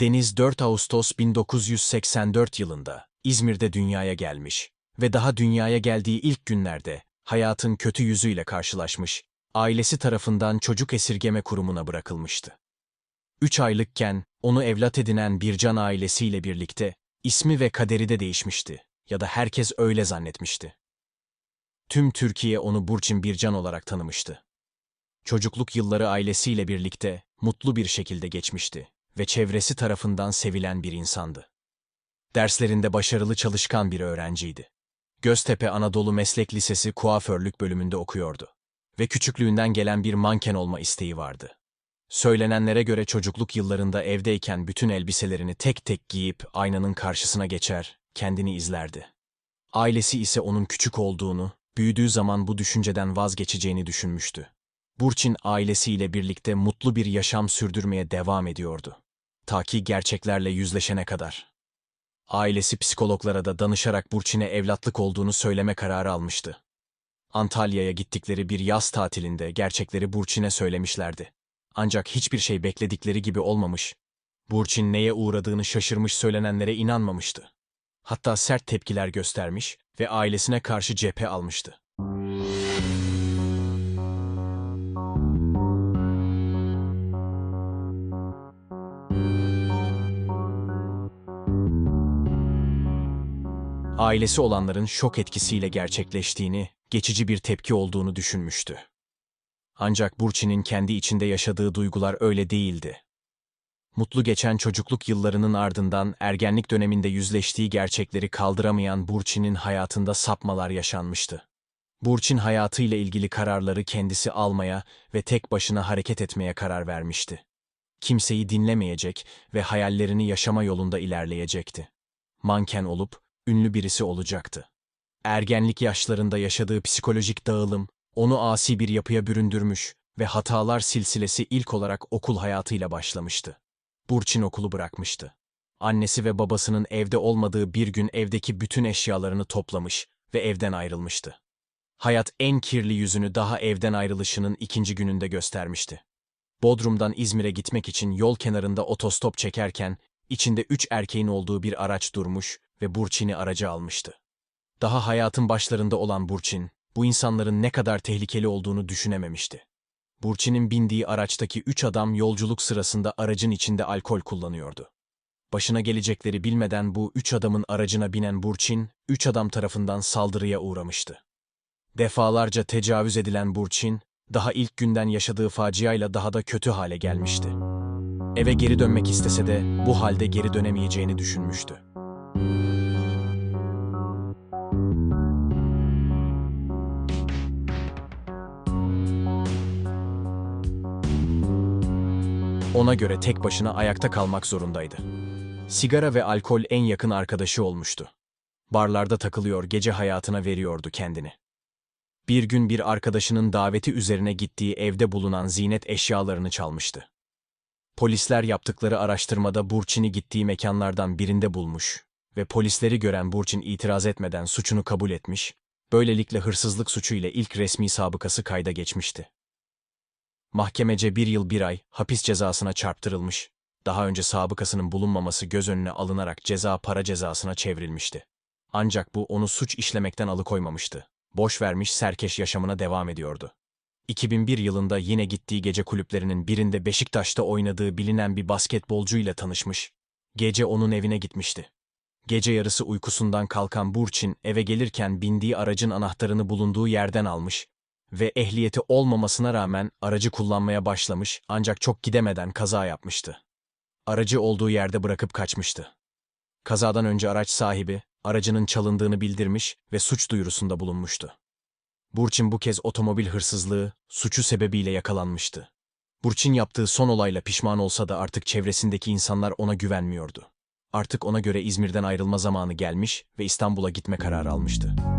Deniz 4 Ağustos 1984 yılında İzmir'de dünyaya gelmiş ve daha dünyaya geldiği ilk günlerde hayatın kötü yüzüyle karşılaşmış, ailesi tarafından çocuk esirgeme kurumuna bırakılmıştı. Üç aylıkken onu evlat edinen Bircan ailesiyle birlikte ismi ve kaderi de değişmişti ya da herkes öyle zannetmişti. Tüm Türkiye onu Burçin Bircan olarak tanımıştı. Çocukluk yılları ailesiyle birlikte mutlu bir şekilde geçmişti ve çevresi tarafından sevilen bir insandı. Derslerinde başarılı çalışkan bir öğrenciydi. Göztepe Anadolu Meslek Lisesi kuaförlük bölümünde okuyordu ve küçüklüğünden gelen bir manken olma isteği vardı. Söylenenlere göre çocukluk yıllarında evdeyken bütün elbiselerini tek tek giyip aynanın karşısına geçer, kendini izlerdi. Ailesi ise onun küçük olduğunu, büyüdüğü zaman bu düşünceden vazgeçeceğini düşünmüştü. Burçin ailesiyle birlikte mutlu bir yaşam sürdürmeye devam ediyordu. Ta ki gerçeklerle yüzleşene kadar. Ailesi psikologlara da danışarak Burçin'e evlatlık olduğunu söyleme kararı almıştı. Antalya'ya gittikleri bir yaz tatilinde gerçekleri Burçin'e söylemişlerdi. Ancak hiçbir şey bekledikleri gibi olmamış. Burçin neye uğradığını şaşırmış söylenenlere inanmamıştı. Hatta sert tepkiler göstermiş ve ailesine karşı cephe almıştı. Ailesi olanların şok etkisiyle gerçekleştiğini, geçici bir tepki olduğunu düşünmüştü. Ancak Burçin'in kendi içinde yaşadığı duygular öyle değildi. Mutlu geçen çocukluk yıllarının ardından ergenlik döneminde yüzleştiği gerçekleri kaldıramayan Burçin'in hayatında sapmalar yaşanmıştı. Burçin hayatıyla ilgili kararları kendisi almaya ve tek başına hareket etmeye karar vermişti. Kimseyi dinlemeyecek ve hayallerini yaşama yolunda ilerleyecekti. Manken olup ünlü birisi olacaktı. Ergenlik yaşlarında yaşadığı psikolojik dağılım onu asi bir yapıya büründürmüş ve hatalar silsilesi ilk olarak okul hayatıyla başlamıştı. Burçin okulu bırakmıştı. Annesi ve babasının evde olmadığı bir gün evdeki bütün eşyalarını toplamış ve evden ayrılmıştı. Hayat en kirli yüzünü daha evden ayrılışının ikinci gününde göstermişti. Bodrum'dan İzmir'e gitmek için yol kenarında otostop çekerken içinde üç erkeğin olduğu bir araç durmuş ve Burçin'i aracı almıştı. Daha hayatın başlarında olan Burçin, bu insanların ne kadar tehlikeli olduğunu düşünememişti. Burçin'in bindiği araçtaki üç adam yolculuk sırasında aracın içinde alkol kullanıyordu. Başına gelecekleri bilmeden bu üç adamın aracına binen Burçin, üç adam tarafından saldırıya uğramıştı. Defalarca tecavüz edilen Burçin, daha ilk günden yaşadığı faciayla daha da kötü hale gelmişti. Eve geri dönmek istese de bu halde geri dönemeyeceğini düşünmüştü. Ona göre tek başına ayakta kalmak zorundaydı. Sigara ve alkol en yakın arkadaşı olmuştu. Barlarda takılıyor, gece hayatına veriyordu kendini. Bir gün bir arkadaşının daveti üzerine gittiği evde bulunan ziynet eşyalarını çalmıştı. Polisler yaptıkları araştırmada Burçin'i gittiği mekanlardan birinde bulmuş ve polisleri gören Burçin itiraz etmeden suçunu kabul etmiş, böylelikle hırsızlık suçu ile ilk resmi sabıkası kayda geçmişti. Mahkemece bir yıl bir ay hapis cezasına çarptırılmış, daha önce sabıkasının bulunmaması göz önüne alınarak ceza para cezasına çevrilmişti. Ancak bu onu suç işlemekten alıkoymamıştı. Boş vermiş serkeş yaşamına devam ediyordu. 2001 yılında yine gittiği gece kulüplerinin birinde Beşiktaş'ta oynadığı bilinen bir basketbolcuyla tanışmış. Gece onun evine gitmişti. Gece yarısı uykusundan kalkan Burçin eve gelirken bindiği aracın anahtarını bulunduğu yerden almış ve ehliyeti olmamasına rağmen aracı kullanmaya başlamış ancak çok gidemeden kaza yapmıştı. Aracı olduğu yerde bırakıp kaçmıştı. Kazadan önce araç sahibi aracının çalındığını bildirmiş ve suç duyurusunda bulunmuştu. Burçin bu kez otomobil hırsızlığı suçu sebebiyle yakalanmıştı. Burçin yaptığı son olayla pişman olsa da artık çevresindeki insanlar ona güvenmiyordu. Artık ona göre İzmir'den ayrılma zamanı gelmiş ve İstanbul'a gitme kararı almıştı.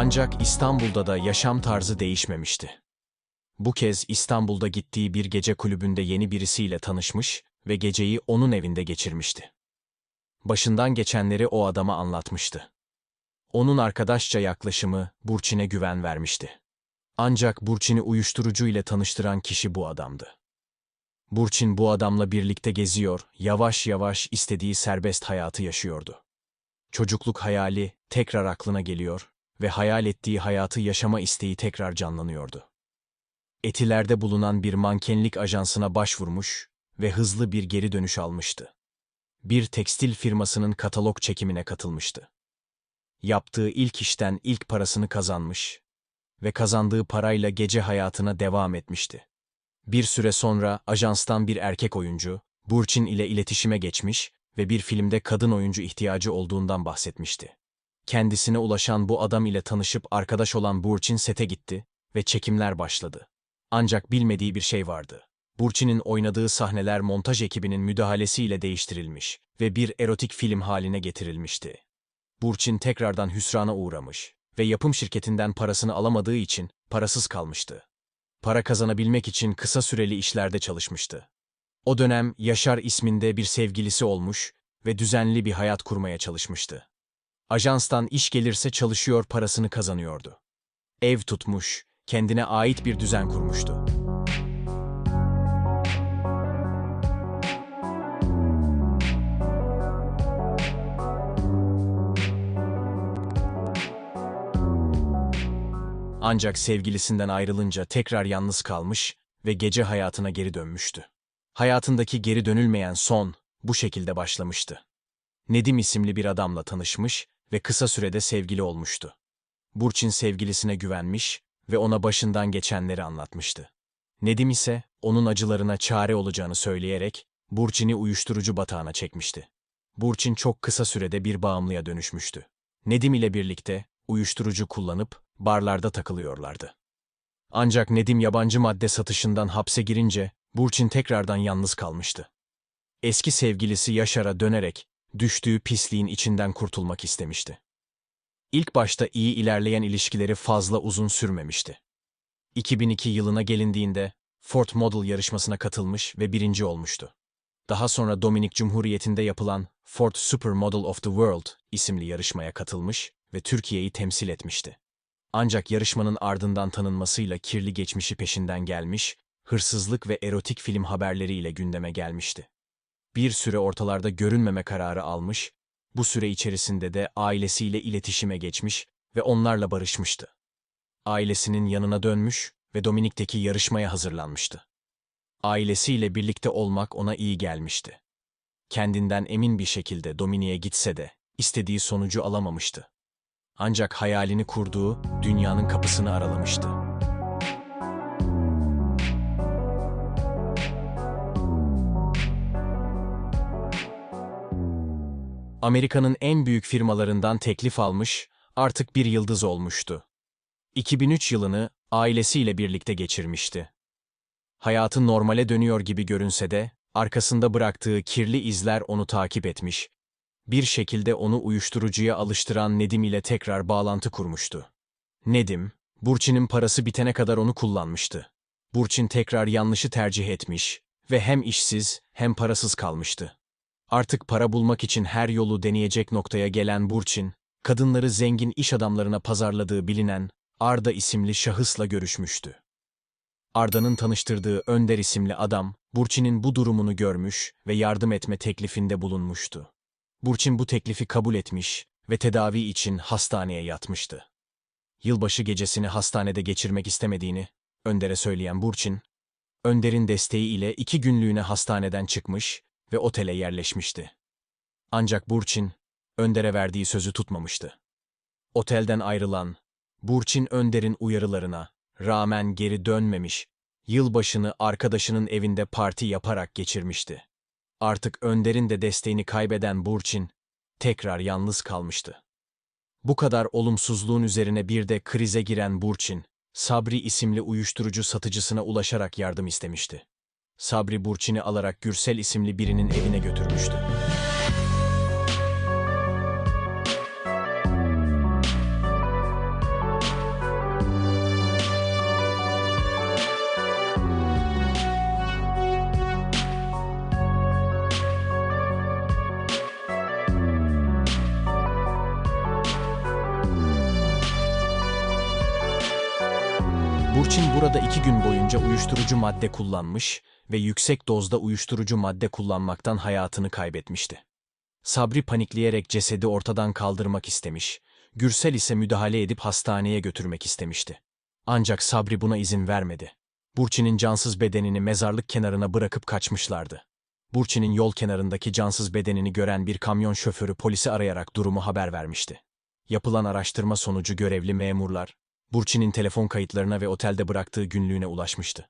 Ancak İstanbul'da da yaşam tarzı değişmemişti. Bu kez İstanbul'da gittiği bir gece kulübünde yeni birisiyle tanışmış ve geceyi onun evinde geçirmişti. Başından geçenleri o adama anlatmıştı. Onun arkadaşça yaklaşımı Burçin'e güven vermişti. Ancak Burçin'i uyuşturucu ile tanıştıran kişi bu adamdı. Burçin bu adamla birlikte geziyor, yavaş yavaş istediği serbest hayatı yaşıyordu. Çocukluk hayali tekrar aklına geliyor ve hayal ettiği hayatı yaşama isteği tekrar canlanıyordu. Etilerde bulunan bir mankenlik ajansına başvurmuş ve hızlı bir geri dönüş almıştı. Bir tekstil firmasının katalog çekimine katılmıştı. Yaptığı ilk işten ilk parasını kazanmış ve kazandığı parayla gece hayatına devam etmişti. Bir süre sonra ajanstan bir erkek oyuncu, Burçin ile iletişime geçmiş ve bir filmde kadın oyuncu ihtiyacı olduğundan bahsetmişti. Kendisine ulaşan bu adam ile tanışıp arkadaş olan Burçin sete gitti ve çekimler başladı. Ancak bilmediği bir şey vardı. Burçin'in oynadığı sahneler montaj ekibinin müdahalesiyle değiştirilmiş ve bir erotik film haline getirilmişti. Burçin tekrardan hüsrana uğramış ve yapım şirketinden parasını alamadığı için parasız kalmıştı. Para kazanabilmek için kısa süreli işlerde çalışmıştı. O dönem Yaşar isminde bir sevgilisi olmuş ve düzenli bir hayat kurmaya çalışmıştı. Ajanstan iş gelirse çalışıyor parasını kazanıyordu. Ev tutmuş, kendine ait bir düzen kurmuştu. Ancak sevgilisinden ayrılınca tekrar yalnız kalmış ve gece hayatına geri dönmüştü. Hayatındaki geri dönülmeyen son bu şekilde başlamıştı. Nedim isimli bir adamla tanışmış ve kısa sürede sevgili olmuştu. Burçin sevgilisine güvenmiş ve ona başından geçenleri anlatmıştı. Nedim ise onun acılarına çare olacağını söyleyerek Burçin'i uyuşturucu batağına çekmişti. Burçin çok kısa sürede bir bağımlıya dönüşmüştü. Nedim ile birlikte uyuşturucu kullanıp barlarda takılıyorlardı. Ancak Nedim yabancı madde satışından hapse girince Burçin tekrardan yalnız kalmıştı. Eski sevgilisi Yaşar'a dönerek düştüğü pisliğin içinden kurtulmak istemişti. İlk başta iyi ilerleyen ilişkileri fazla uzun sürmemişti. 2002 yılına gelindiğinde Ford Model yarışmasına katılmış ve birinci olmuştu. Daha sonra Dominik Cumhuriyeti'nde yapılan Ford Supermodel of the World isimli yarışmaya katılmış ve Türkiye'yi temsil etmişti. Ancak yarışmanın ardından tanınmasıyla kirli geçmişi peşinden gelmiş, hırsızlık ve erotik film haberleriyle gündeme gelmişti. Bir süre ortalarda görünmeme kararı almış, bu süre içerisinde de ailesiyle iletişime geçmiş ve onlarla barışmıştı. Ailesinin yanına dönmüş ve Dominik'teki yarışmaya hazırlanmıştı. Ailesiyle birlikte olmak ona iyi gelmişti. Kendinden emin bir şekilde Dominik'e gitse de istediği sonucu alamamıştı. Ancak hayalini kurduğu dünyanın kapısını aralamıştı. Amerika'nın en büyük firmalarından teklif almış, artık bir yıldız olmuştu. 2003 yılını ailesiyle birlikte geçirmişti. Hayatı normale dönüyor gibi görünse de, arkasında bıraktığı kirli izler onu takip etmiş bir şekilde onu uyuşturucuya alıştıran Nedim ile tekrar bağlantı kurmuştu. Nedim, Burçin'in parası bitene kadar onu kullanmıştı. Burçin tekrar yanlışı tercih etmiş ve hem işsiz hem parasız kalmıştı. Artık para bulmak için her yolu deneyecek noktaya gelen Burçin, kadınları zengin iş adamlarına pazarladığı bilinen Arda isimli şahısla görüşmüştü. Arda'nın tanıştırdığı Önder isimli adam, Burçin'in bu durumunu görmüş ve yardım etme teklifinde bulunmuştu. Burçin bu teklifi kabul etmiş ve tedavi için hastaneye yatmıştı. Yılbaşı gecesini hastanede geçirmek istemediğini Önder'e söyleyen Burçin, Önder'in desteği ile iki günlüğüne hastaneden çıkmış ve otele yerleşmişti. Ancak Burçin, Önder'e verdiği sözü tutmamıştı. Otelden ayrılan, Burçin Önder'in uyarılarına rağmen geri dönmemiş, yılbaşını arkadaşının evinde parti yaparak geçirmişti. Artık Önder'in de desteğini kaybeden Burçin tekrar yalnız kalmıştı. Bu kadar olumsuzluğun üzerine bir de krize giren Burçin, Sabri isimli uyuşturucu satıcısına ulaşarak yardım istemişti. Sabri Burçin'i alarak Gürsel isimli birinin evine götürmüştü. Burçin burada iki gün boyunca uyuşturucu madde kullanmış, ve yüksek dozda uyuşturucu madde kullanmaktan hayatını kaybetmişti. Sabri panikleyerek cesedi ortadan kaldırmak istemiş, Gürsel ise müdahale edip hastaneye götürmek istemişti. Ancak Sabri buna izin vermedi. Burçin'in cansız bedenini mezarlık kenarına bırakıp kaçmışlardı. Burçin'in yol kenarındaki cansız bedenini gören bir kamyon şoförü polisi arayarak durumu haber vermişti. Yapılan araştırma sonucu görevli memurlar, Burçin'in telefon kayıtlarına ve otelde bıraktığı günlüğüne ulaşmıştı.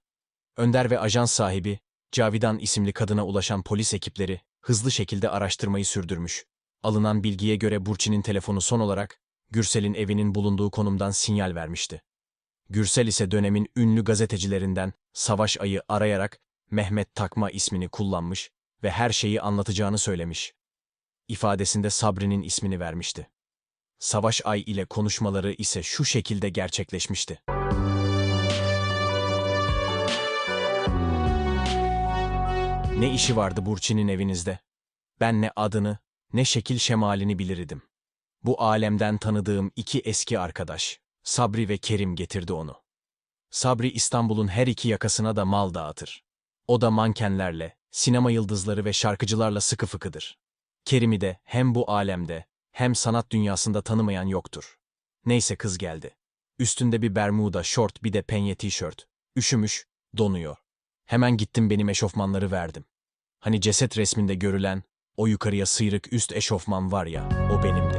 Önder ve ajans sahibi, Cavidan isimli kadına ulaşan polis ekipleri hızlı şekilde araştırmayı sürdürmüş. Alınan bilgiye göre Burçin'in telefonu son olarak Gürsel'in evinin bulunduğu konumdan sinyal vermişti. Gürsel ise dönemin ünlü gazetecilerinden Savaş Ay'ı arayarak Mehmet Takma ismini kullanmış ve her şeyi anlatacağını söylemiş. İfadesinde Sabri'nin ismini vermişti. Savaş Ay ile konuşmaları ise şu şekilde gerçekleşmişti. Ne işi vardı Burçin'in evinizde? Ben ne adını, ne şekil şemalini bilirdim. Bu alemden tanıdığım iki eski arkadaş, Sabri ve Kerim getirdi onu. Sabri İstanbul'un her iki yakasına da mal dağıtır. O da mankenlerle, sinema yıldızları ve şarkıcılarla sıkı fıkıdır. Kerim'i de hem bu alemde hem sanat dünyasında tanımayan yoktur. Neyse kız geldi. Üstünde bir bermuda, şort bir de penye tişört. Üşümüş, donuyor. Hemen gittim benim eşofmanları verdim. Hani ceset resminde görülen, o yukarıya sıyrık üst eşofman var ya, o benimdi.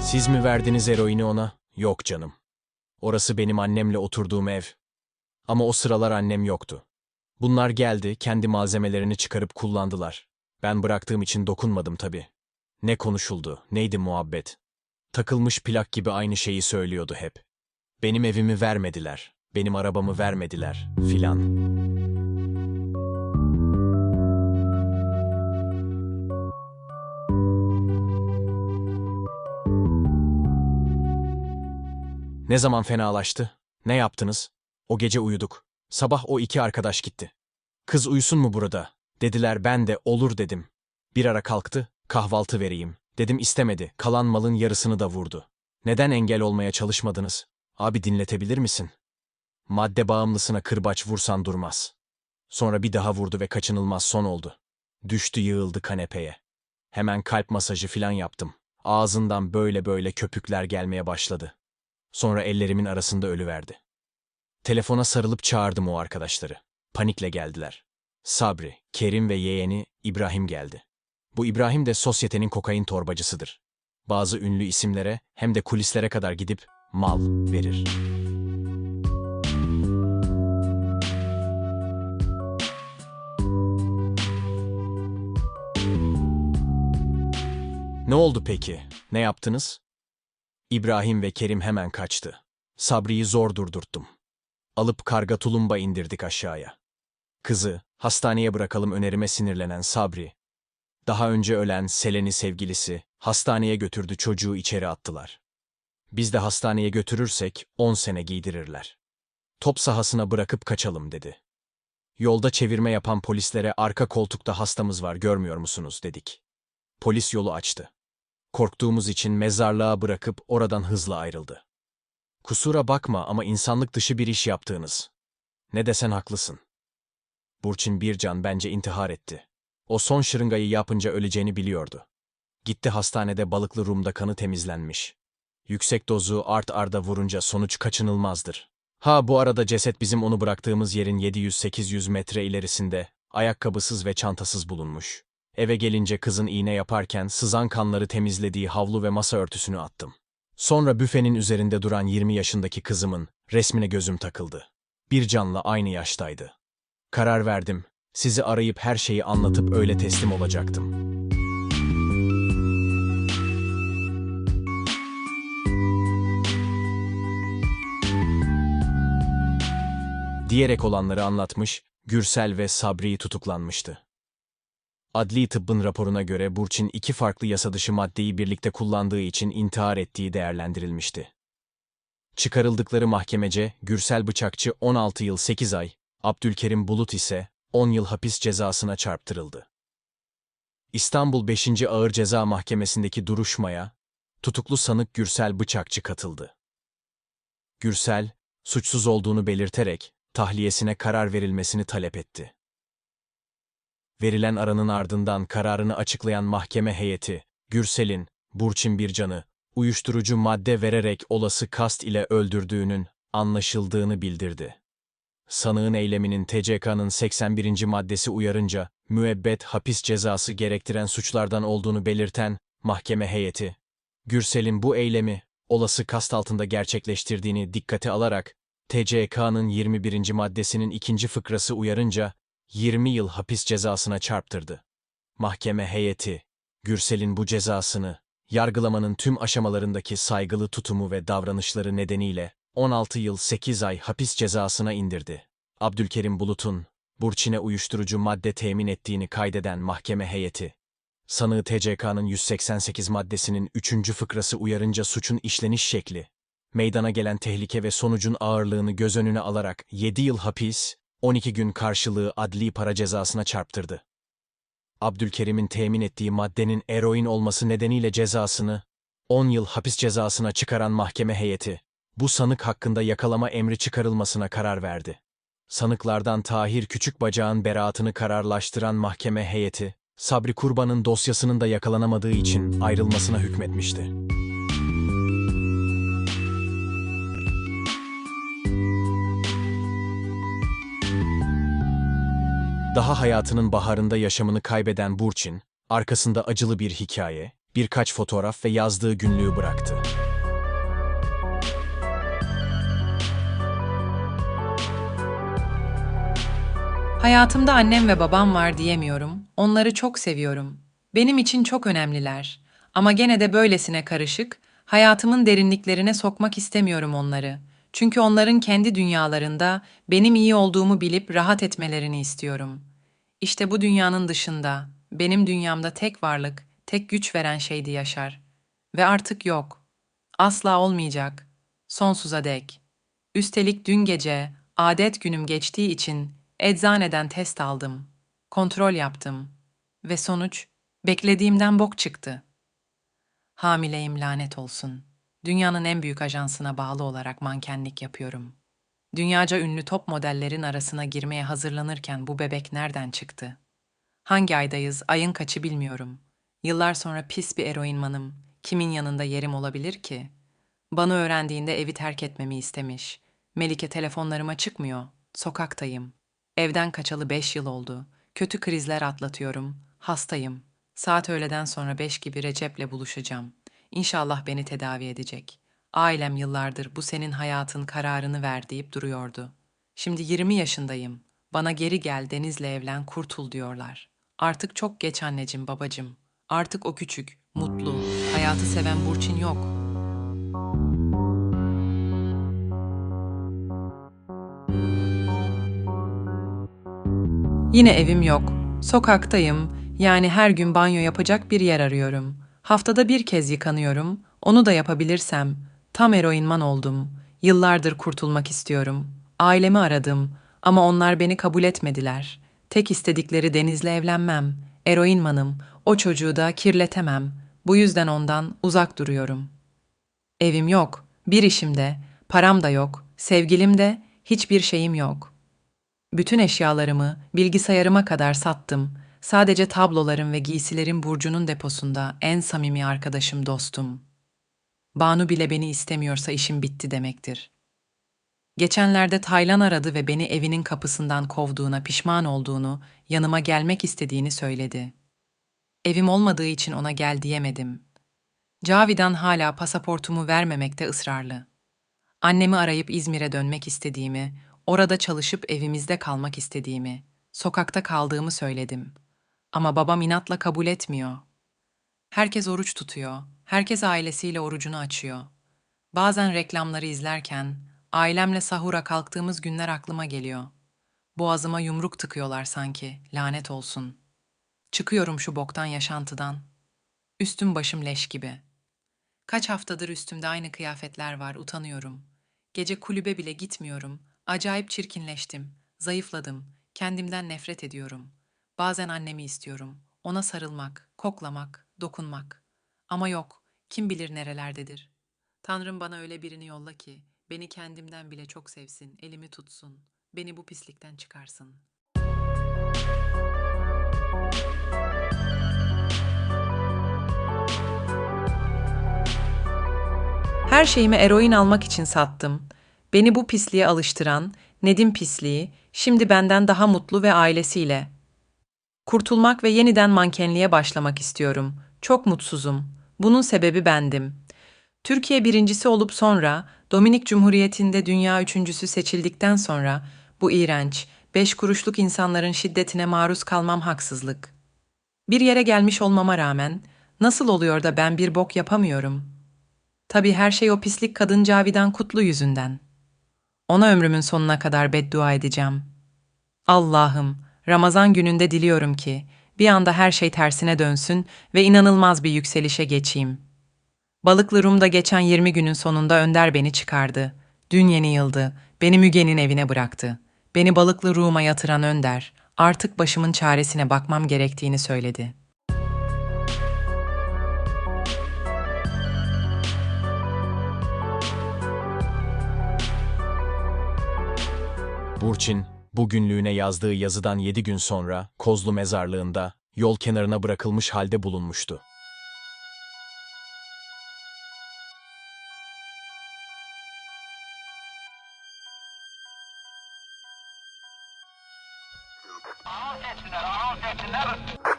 Siz mi verdiniz eroini ona? Yok canım. Orası benim annemle oturduğum ev. Ama o sıralar annem yoktu. Bunlar geldi, kendi malzemelerini çıkarıp kullandılar. Ben bıraktığım için dokunmadım tabii. Ne konuşuldu, neydi muhabbet? Takılmış plak gibi aynı şeyi söylüyordu hep. Benim evimi vermediler, benim arabamı vermediler, filan. Ne zaman fenalaştı? Ne yaptınız? O gece uyuduk. Sabah o iki arkadaş gitti. Kız uyusun mu burada? Dediler ben de olur dedim. Bir ara kalktı, kahvaltı vereyim. Dedim istemedi, kalan malın yarısını da vurdu. Neden engel olmaya çalışmadınız? Abi dinletebilir misin? Madde bağımlısına kırbaç vursan durmaz. Sonra bir daha vurdu ve kaçınılmaz son oldu. Düştü yığıldı kanepeye. Hemen kalp masajı filan yaptım. Ağzından böyle böyle köpükler gelmeye başladı. Sonra ellerimin arasında ölüverdi. Telefona sarılıp çağırdım o arkadaşları. Panikle geldiler. Sabri, Kerim ve yeğeni İbrahim geldi. Bu İbrahim de sosyetenin kokain torbacısıdır. Bazı ünlü isimlere hem de kulislere kadar gidip mal verir. Ne oldu peki? Ne yaptınız? İbrahim ve Kerim hemen kaçtı. Sabri'yi zor durdurttum. Alıp karga tulumba indirdik aşağıya. Kızı, hastaneye bırakalım önerime sinirlenen Sabri. Daha önce ölen Selen'i sevgilisi, hastaneye götürdü çocuğu içeri attılar. Biz de hastaneye götürürsek on sene giydirirler. Top sahasına bırakıp kaçalım dedi. Yolda çevirme yapan polislere arka koltukta hastamız var görmüyor musunuz dedik. Polis yolu açtı. Korktuğumuz için mezarlığa bırakıp oradan hızla ayrıldı. Kusura bakma ama insanlık dışı bir iş yaptığınız. Ne desen haklısın. Burçin Bircan bence intihar etti. O son şırıngayı yapınca öleceğini biliyordu. Gitti hastanede balıklı rumda kanı temizlenmiş. Yüksek dozu art arda vurunca sonuç kaçınılmazdır. Ha bu arada ceset bizim onu bıraktığımız yerin 700-800 metre ilerisinde, ayakkabısız ve çantasız bulunmuş. Eve gelince kızın iğne yaparken sızan kanları temizlediği havlu ve masa örtüsünü attım. Sonra büfenin üzerinde duran 20 yaşındaki kızımın resmine gözüm takıldı. Bir canla aynı yaştaydı. Karar verdim, sizi arayıp her şeyi anlatıp öyle teslim olacaktım. Diyerek olanları anlatmış, Gürsel ve Sabri tutuklanmıştı. Adli tıbbın raporuna göre Burçin iki farklı yasadışı maddeyi birlikte kullandığı için intihar ettiği değerlendirilmişti. Çıkarıldıkları mahkemece Gürsel Bıçakçı 16 yıl 8 ay, Abdülkerim Bulut ise 10 yıl hapis cezasına çarptırıldı. İstanbul 5. Ağır Ceza Mahkemesi'ndeki duruşmaya tutuklu sanık Gürsel Bıçakçı katıldı. Gürsel, suçsuz olduğunu belirterek tahliyesine karar verilmesini talep etti. Verilen aranın ardından kararını açıklayan mahkeme heyeti, Gürsel'in, Burçin Bircan'ı, uyuşturucu madde vererek olası kast ile öldürdüğünün anlaşıldığını bildirdi. Sanığın eyleminin TCK'nın 81. maddesi uyarınca müebbet hapis cezası gerektiren suçlardan olduğunu belirten mahkeme heyeti, Gürsel'in bu eylemi olası kast altında gerçekleştirdiğini dikkate alarak TCK'nın 21. maddesinin ikinci fıkrası uyarınca 20 yıl hapis cezasına çarptırdı. Mahkeme heyeti, Gürsel'in bu cezasını, yargılamanın tüm aşamalarındaki saygılı tutumu ve davranışları nedeniyle 16 yıl 8 ay hapis cezasına indirdi. Abdülkerim Bulut'un, Burçin'e uyuşturucu madde temin ettiğini kaydeden mahkeme heyeti, sanığı TCK'nın 188 maddesinin 3. fıkrası uyarınca suçun işleniş şekli, meydana gelen tehlike ve sonucun ağırlığını göz önüne alarak 7 yıl hapis, 12 gün karşılığı adli para cezasına çarptırdı. Abdülkerim'in temin ettiği maddenin eroin olması nedeniyle cezasını 10 yıl hapis cezasına çıkaran mahkeme heyeti, bu sanık hakkında yakalama emri çıkarılmasına karar verdi. Sanıklardan Tahir Küçükbacak'ın beraatını kararlaştıran mahkeme heyeti, Sabri Kurban'ın dosyasının da yakalanamadığı için ayrılmasına hükmetmişti. Daha hayatının baharında yaşamını kaybeden Burçin, arkasında acılı bir hikaye, birkaç fotoğraf ve yazdığı günlüğü bıraktı. Hayatımda annem ve babam var diyemiyorum. Onları çok seviyorum. Benim için çok önemliler. Ama gene de böylesine karışık, hayatımın derinliklerine sokmak istemiyorum onları. Çünkü onların kendi dünyalarında benim iyi olduğumu bilip rahat etmelerini istiyorum. İşte bu dünyanın dışında, benim dünyamda tek varlık, tek güç veren şeydi Yaşar. Ve artık yok. Asla olmayacak. Sonsuza dek. Üstelik dün gece adet günüm geçtiği için eczaneden test aldım. Kontrol yaptım. Ve sonuç beklediğimden bok çıktı. Hamileyim lanet olsun. Dünyanın en büyük ajansına bağlı olarak mankenlik yapıyorum. Dünyaca ünlü top modellerin arasına girmeye hazırlanırken bu bebek nereden çıktı? Hangi aydayız, ayın kaçı bilmiyorum. Yıllar sonra pis bir eroinmanım. Kimin yanında yerim olabilir ki? Bana öğrendiğinde evi terk etmemi istemiş. Melike telefonlarıma çıkmıyor. Sokaktayım. Evden kaçalı beş yıl oldu. Kötü krizler atlatıyorum. Hastayım. Saat öğleden sonra beş gibi Recep'le buluşacağım. İnşallah beni tedavi edecek. Ailem yıllardır bu senin hayatın kararını ver deyip duruyordu. Şimdi 20 yaşındayım. Bana geri gel Deniz'le evlen kurtul diyorlar. Artık çok geç anneciğim babacığım. Artık o küçük, mutlu, hayatı seven Burçin yok. Yine evim yok. Sokaktayım. Yani her gün banyo yapacak bir yer arıyorum. Haftada bir kez yıkanıyorum. Onu da yapabilirsem. Tam eroinman oldum. Yıllardır kurtulmak istiyorum. Ailemi aradım ama onlar beni kabul etmediler. Tek istedikleri Deniz'le evlenmem. Eroinmanım. O çocuğu da kirletemem. Bu yüzden ondan uzak duruyorum. Evim yok. Bir işim de. Param da yok. Sevgilim de. Hiçbir şeyim yok.'' Bütün eşyalarımı bilgisayarıma kadar sattım. Sadece tablolarım ve giysilerim Burcu'nun deposunda en samimi arkadaşım dostum. Banu bile beni istemiyorsa işim bitti demektir. Geçenlerde Taylan aradı ve beni evinin kapısından kovduğuna pişman olduğunu, yanıma gelmek istediğini söyledi. Evim olmadığı için ona gel diyemedim. Cavidan hala pasaportumu vermemekte ısrarlı. Annemi arayıp İzmir'e dönmek istediğimi, Orada çalışıp evimizde kalmak istediğimi, sokakta kaldığımı söyledim. Ama babam inatla kabul etmiyor. Herkes oruç tutuyor, herkes ailesiyle orucunu açıyor. Bazen reklamları izlerken ailemle sahura kalktığımız günler aklıma geliyor. Boğazıma yumruk tıkıyorlar sanki, lanet olsun. Çıkıyorum şu boktan yaşantıdan. Üstüm başım leş gibi. Kaç haftadır üstümde aynı kıyafetler var, utanıyorum. Gece kulübe bile gitmiyorum, Acayip çirkinleştim, zayıfladım, kendimden nefret ediyorum. Bazen annemi istiyorum, ona sarılmak, koklamak, dokunmak. Ama yok, kim bilir nerelerdedir. Tanrım bana öyle birini yolla ki, beni kendimden bile çok sevsin, elimi tutsun, beni bu pislikten çıkarsın. Her şeyimi eroin almak için sattım. Beni bu pisliğe alıştıran Nedim pisliği şimdi benden daha mutlu ve ailesiyle. Kurtulmak ve yeniden mankenliğe başlamak istiyorum. Çok mutsuzum. Bunun sebebi bendim. Türkiye birincisi olup sonra Dominik Cumhuriyeti'nde dünya üçüncüsü seçildikten sonra bu iğrenç, beş kuruşluk insanların şiddetine maruz kalmam haksızlık. Bir yere gelmiş olmama rağmen nasıl oluyor da ben bir bok yapamıyorum? Tabii her şey o pislik kadın Cavidan Kutlu yüzünden. Ona ömrümün sonuna kadar beddua edeceğim. Allah'ım, Ramazan gününde diliyorum ki bir anda her şey tersine dönsün ve inanılmaz bir yükselişe geçeyim. Balıklı Rum'da geçen 20 günün sonunda Önder beni çıkardı. Dün yeni yıldı. Beni Müge'nin evine bıraktı. Beni Balıklı Rum'a yatıran Önder, artık başımın çaresine bakmam gerektiğini söyledi. Burçin, bugünlüğüne yazdığı yazıdan yedi gün sonra Kozlu mezarlığında yol kenarına bırakılmış halde bulunmuştu.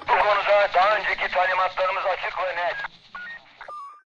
Bu konuda daha önceki talimatlarımız açık ve.